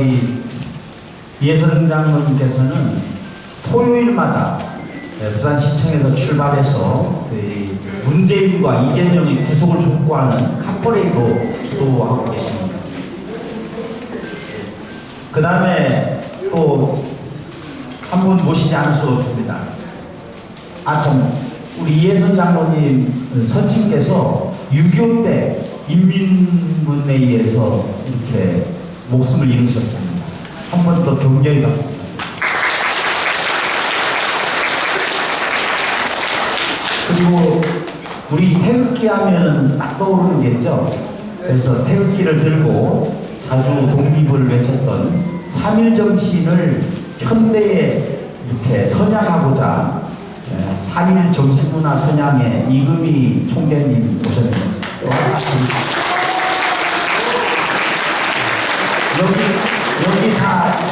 이 예선 장로님께서는 토요일마다 네, 부산시청에서 출발해서 그 문재인과 이재명의 구속을 촉구하는 카퍼레이도 주도하고 계십니다. 그 다음에 또 한 분 모시지 않을 수 없습니다. 아, 참, 우리 이혜선 장로님 선친께서 6.25 때 인민문회의에서 이렇게 목숨을 잃으셨습니다. 한 번 더 격려해 봅니다. 그리고 우리 태극기 하면 딱 떠오르는 게 있죠. 그래서 태극기를 들고 자주 독립을 외쳤던 3.1 정신을 현대에 이렇게 선양하고자 3.1 정신문화 선양의 이금희 총재님 high.